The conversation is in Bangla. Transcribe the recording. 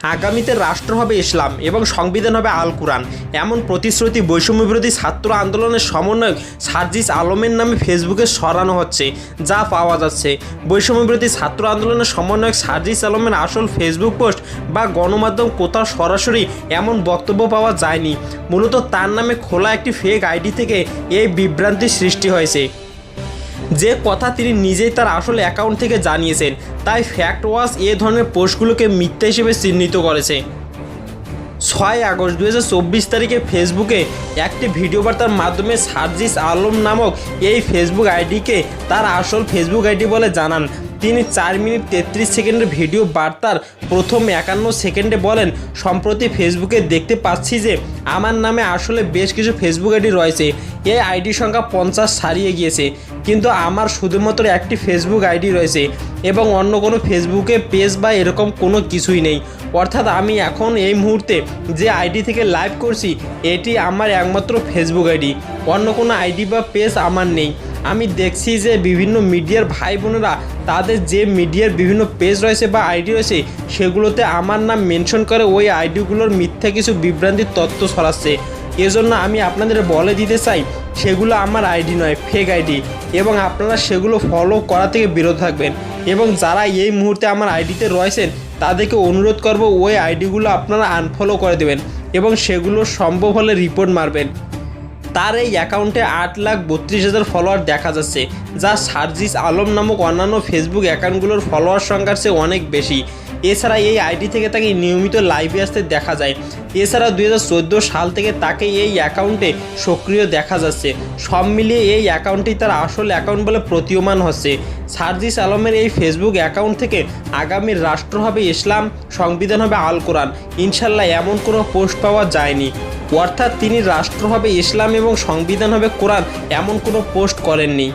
আগামীতে রাষ্ট্র হবে ইসলাম এবং সংবিধান হবে আল কোরআন। এমন প্রতিশ্রুতি বৈষম্য বিরোধী ছাত্র আন্দোলনের সমন্বয়ক সার্জিস আলমের নামে ফেসবুকে সরানো হচ্ছে, যা পাওয়া যাচ্ছে। বৈষম্য বিরোধী ছাত্র আন্দোলনের সমন্বয়ক সার্জিস আলমের আসল ফেসবুক পোস্ট বা গণমাধ্যম কোথাও সরাসরি এমন বক্তব্য পাওয়া যায়নি। মূলত তার নামে খোলা একটি ফেক আইডি থেকে এই বিভ্রান্তির সৃষ্টি হয়েছে। যে কথা তিনি নিজেই তার আসল অ্যাকাউন্ট থেকে জানিয়েছেন, তাই ফ্যাক্ট ওয়াশ এ ধরনের পোস্টগুলোকে মিথ্যা হিসেবে চিহ্নিত করেছে। ছয় আগস্ট দু চব্বিশ তারিখে ফেসবুকে একটি ভিডিও বার্তার মাধ্যমে সার্জিস আলম নামক এই ফেসবুক আইডিকে তার আসল ফেসবুক আইডি বলে জানান। তিনি চার মিনিট তেত্রিশ সেকেন্ডের ভিডিও বার্তার প্রথম একান্ন সেকেন্ডে বলেন, সম্প্রতি ফেসবুকে দেখতে পাচ্ছি যে আমার নামে আসলে বেশ কিছু ফেসবুক আইডি রয়েছে। এই আইডি সংখ্যা পঞ্চাশ ছাড়িয়ে গিয়েছে। কিন্তু আমার শুধুমাত্র একটি ফেসবুক আইডি রয়েছে এবং অন্য কোনো ফেসবুকে পেজ বা এরকম কোনো কিছুই নেই। অর্থাৎ আমি এখন এই মুহূর্তে যে আইডি থেকে লাইভ করছি, এটি আমার একমাত্র ফেসবুক আইডি। অন্য কোনো আইডি বা পেজ আমার নেই। আমি দেখছি যে বিভিন্ন মিডিয়ার ভাই বোনেরা, তাদের যে মিডিয়ার বিভিন্ন পেজ রয়েছে বা আইডি রয়েছে, সেগুলোতে আমার নাম মেনশন করে ওই আইডিগুলোর মিথ্যা কিছু বিভ্রান্তির তথ্য ছড়াচ্ছে। এজন্য আমি আপনাদের বলে দিতে চাই, সেগুলো আমার আইডি নয় ফেক আইডি এবং আপনারা সেগুলো ফলো করা থেকে বিরত থাকবেন। এবং যারা এই মুহূর্তে আমার আইডিতে রয়েছেন, তাদেরকে অনুরোধ করব ওই আইডিগুলো আপনারা আনফলো করে দেবেন এবং সেগুলো সম্ভব হলে রিপোর্ট মারবেন। তার এই অ্যাকাউন্টে আট লাখ বত্রিশ হাজার ফলোয়ার দেখা যাচ্ছে, যা সার্জিস আলম নামক অন্যান্য ফেসবুক অ্যাকাউন্টগুলোর ফলোয়ার সংখ্যার চেয়ে অনেক বেশি। এছাড়া এই আইডি থেকে তাকে নিয়মিত লাইভে আসতে দেখা যায়। এছাড়া দুই হাজার চোদ্দ সাল থেকে তাকে এই অ্যাকাউন্টে সক্রিয় দেখা যাচ্ছে। সব মিলিয়ে এই অ্যাকাউন্টটি তার আসল অ্যাকাউন্ট বলে প্রতীয়মান হচ্ছে। সার্জিস আলমের এই ফেসবুক অ্যাকাউন্ট থেকে আগামী রাষ্ট্র হবে ইসলাম, সংবিধান হবে আল কোরআন। ইনশাল্লাহ এমন কোনো পোস্ট পাওয়া যায়নি। অর্থাৎ তিনি রাষ্ট্র হবে ইসলাম এবং সংবিধান হবে কোরআন এমন কোনো পোস্ট করেননি।